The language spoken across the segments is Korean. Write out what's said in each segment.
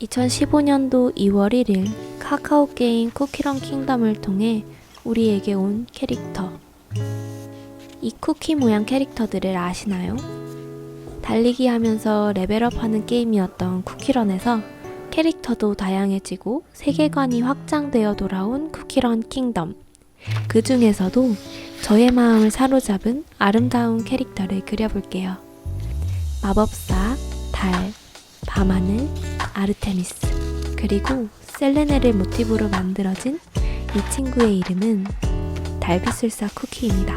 2015년도 2월 1일 카카오 게임 쿠키런 킹덤을 통해 우리에게 온 캐릭터. 이 쿠키 모양 캐릭터들을 아시나요? 달리기 하면서 레벨업 하는 게임이었던 쿠키런에서 캐릭터도 다양해지고 세계관이 확장되어 돌아온 쿠키런 킹덤. 그 중에서도 저의 마음을 사로잡은 아름다운 캐릭터를 그려볼게요. 마법사, 달, 밤하늘, 아르테미스, 그리고 셀레네를 모티브로 만들어진 이 친구의 이름은 달빛술사 쿠키입니다.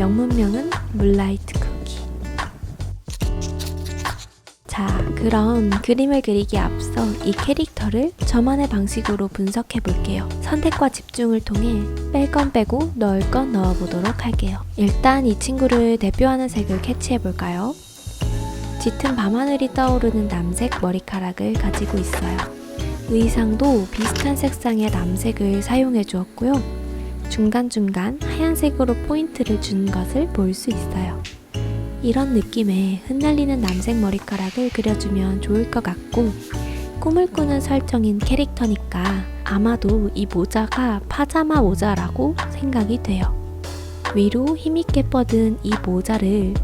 영문명은 물라이트 쿠키. 자, 그럼 그림을 그리기에 앞서 이 캐릭터를 저만의 방식으로 분석해 볼게요. 선택과 집중을 통해 뺄 건 빼고 넣을 건 넣어 보도록 할게요. 일단 이 친구를 대표하는 색을 캐치해 볼까요? 짙은 밤하늘이 떠오르는 남색 머리카락을 가지고 있어요. 의상도 비슷한 색상의 남색을 사용해 주었고요. 중간중간 하얀색으로 포인트를 준 것을 볼 수 있어요. 이런 느낌의 흩날리는 남색 머리카락을 그려주면 좋을 것 같고, 꿈을 꾸는 설정인 캐릭터니까 아마도 이 모자가 파자마 모자라고 생각이 돼요. 위로 힘있게 뻗은 이 모자를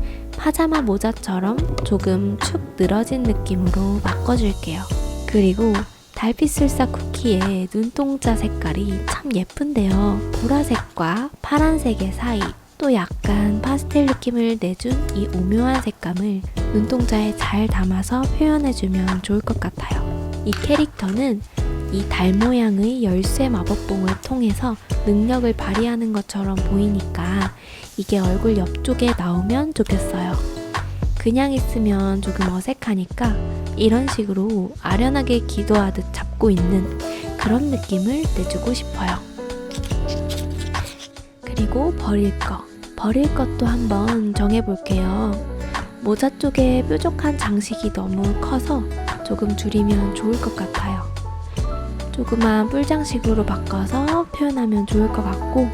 파자마 모자처럼 조금 축 늘어진 느낌으로 바꿔줄게요. 그리고 달빛술사 쿠키의 눈동자 색깔이 참 예쁜데요. 보라색과 파란색의 사이, 또 약간 파스텔 느낌을 내준 이 오묘한 색감을 눈동자에 잘 담아서 표현해주면 좋을 것 같아요. 이 캐릭터는 이 달 모양의 열쇠 마법봉을 통해서 능력을 발휘하는 것처럼 보이니까 이게 얼굴 옆쪽에 나오면 좋겠어요. 그냥 있으면 조금 어색하니까 이런 식으로 아련하게 기도하듯 잡고 있는 그런 느낌을 내주고 싶어요. 그리고 버릴 거. 버릴 것도 한번 정해볼게요. 모자 쪽에 뾰족한 장식이 너무 커서 조금 줄이면 좋을 것 같아요. 조그만 뿔장식으로 바꿔서 표현하면 좋을 것 같고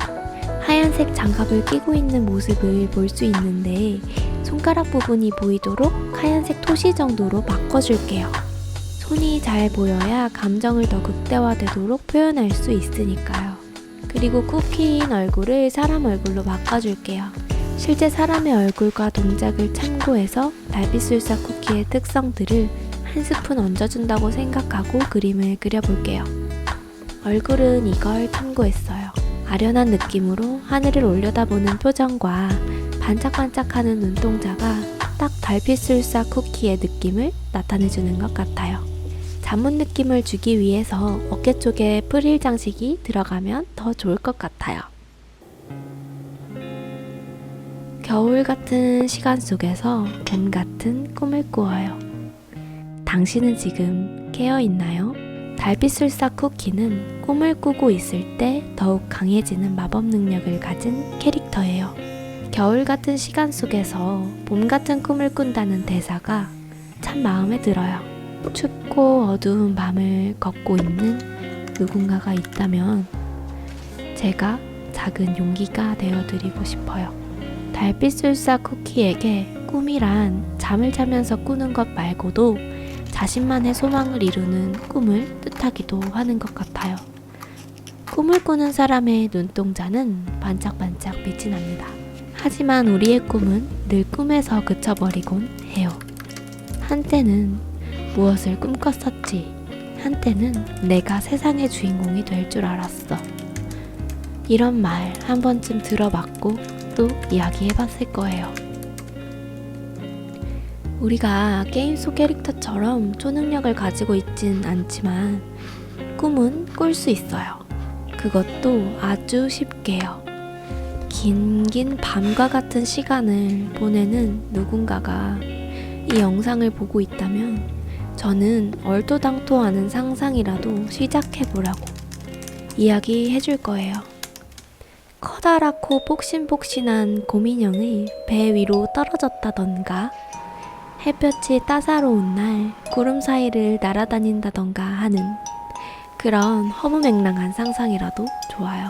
하얀색 장갑을 끼고 있는 모습을 볼 수 있는데 손가락 부분이 보이도록 하얀색 토시 정도로 바꿔줄게요. 손이 잘 보여야 감정을 더 극대화되도록 표현할 수 있으니까요. 그리고 쿠키인 얼굴을 사람 얼굴로 바꿔줄게요. 실제 사람의 얼굴과 동작을 참고해서 달빛술사 쿠키의 특성들을 한 스푼 얹어준다고 생각하고 그림을 그려볼게요. 얼굴은 이걸 참고했어요. 아련한 느낌으로 하늘을 올려다보는 표정과 반짝반짝하는 눈동자가 딱 달빛술사 쿠키의 느낌을 나타내주는 것 같아요. 자문 느낌을 주기 위해서 어깨 쪽에 프릴 장식이 들어가면 더 좋을 것 같아요. 겨울 같은 시간 속에서 봄 같은 꿈을 꾸어요. 당신은 지금 깨어 있나요? 달빛술사 쿠키는 꿈을 꾸고 있을 때 더욱 강해지는 마법 능력을 가진 캐릭터예요. 겨울 같은 시간 속에서 봄 같은 꿈을 꾼다는 대사가 참 마음에 들어요. 춥고 어두운 밤을 걷고 있는 누군가가 있다면 제가 작은 용기가 되어드리고 싶어요. 달빛술사 쿠키에게 꿈이란 잠을 자면서 꾸는 것 말고도 자신만의 소망을 이루는 꿈을 뜻하기도 하는 것 같아요. 꿈을 꾸는 사람의 눈동자는 반짝반짝 빛이 납니다. 하지만 우리의 꿈은 늘 꿈에서 그쳐버리곤 해요. 한때는 무엇을 꿈꿨었지. 한때는 내가 세상의 주인공이 될 줄 알았어. 이런 말 한 번쯤 들어봤고 또 이야기해봤을 거예요. 우리가 게임 속 캐릭터처럼 초능력을 가지고 있진 않지만 꿈은 꿀 수 있어요. 그것도 아주 쉽게요. 긴긴 밤과 같은 시간을 보내는 누군가가 이 영상을 보고 있다면 저는 얼토당토하는 상상이라도 시작해보라고 이야기해 줄 거예요. 커다랗고 폭신폭신한 곰인형이 배 위로 떨어졌다던가 햇볕이 따사로운 날 구름 사이를 날아다닌다던가 하는 그런 허무맹랑한 상상이라도 좋아요.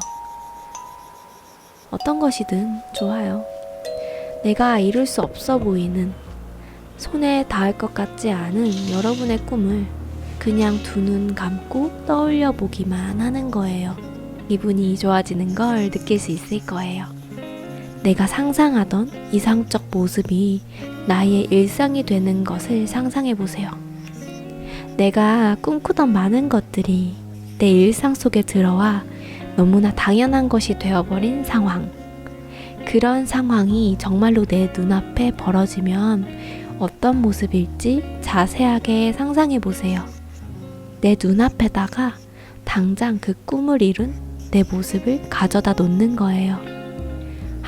어떤 것이든 좋아요. 내가 이룰 수 없어 보이는 손에 닿을 것 같지 않은 여러분의 꿈을 그냥 두 눈 감고 떠올려 보기만 하는 거예요. 기분이 좋아지는 걸 느낄 수 있을 거예요. 내가 상상하던 이상적 모습이 나의 일상이 되는 것을 상상해 보세요. 내가 꿈꾸던 많은 것들이 내 일상 속에 들어와 너무나 당연한 것이 되어버린 상황. 그런 상황이 정말로 내 눈앞에 벌어지면 어떤 모습일지 자세하게 상상해 보세요. 내 눈앞에다가 당장 그 꿈을 이룬 내 모습을 가져다 놓는 거예요.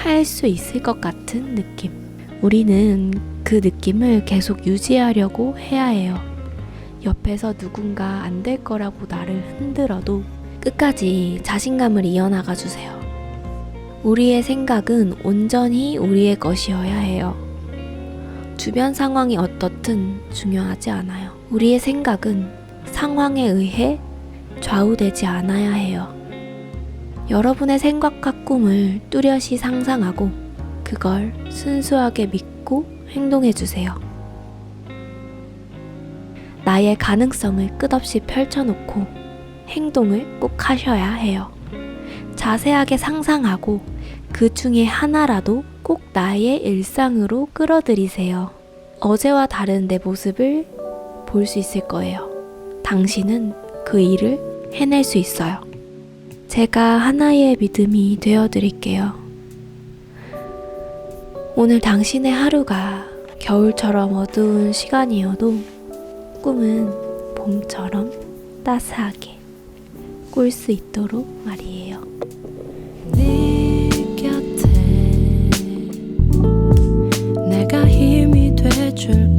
할 수 있을 것 같은 느낌. 우리는 그 느낌을 계속 유지하려고 해야 해요. 옆에서 누군가 안 될 거라고 나를 흔들어도 끝까지 자신감을 이어나가 주세요. 우리의 생각은 온전히 우리의 것이어야 해요. 주변 상황이 어떻든 중요하지 않아요. 우리의 생각은 상황에 의해 좌우되지 않아야 해요. 여러분의 생각과 꿈을 뚜렷이 상상하고 그걸 순수하게 믿고 행동해 주세요. 나의 가능성을 끝없이 펼쳐놓고 행동을 꼭 하셔야 해요. 자세하게 상상하고 그 중에 하나라도 꼭 나의 일상으로 끌어들이세요. 어제와 다른 내 모습을 볼 수 있을 거예요. 당신은 그 일을 해낼 수 있어요. 제가 하나의 믿음이 되어 드릴게요. 오늘 당신의 하루가 겨울처럼 어두운 시간이어도 꿈은 봄처럼 따스하게 꿀 수 있도록 말이에요. 네 곁에 내가 힘이 돼줄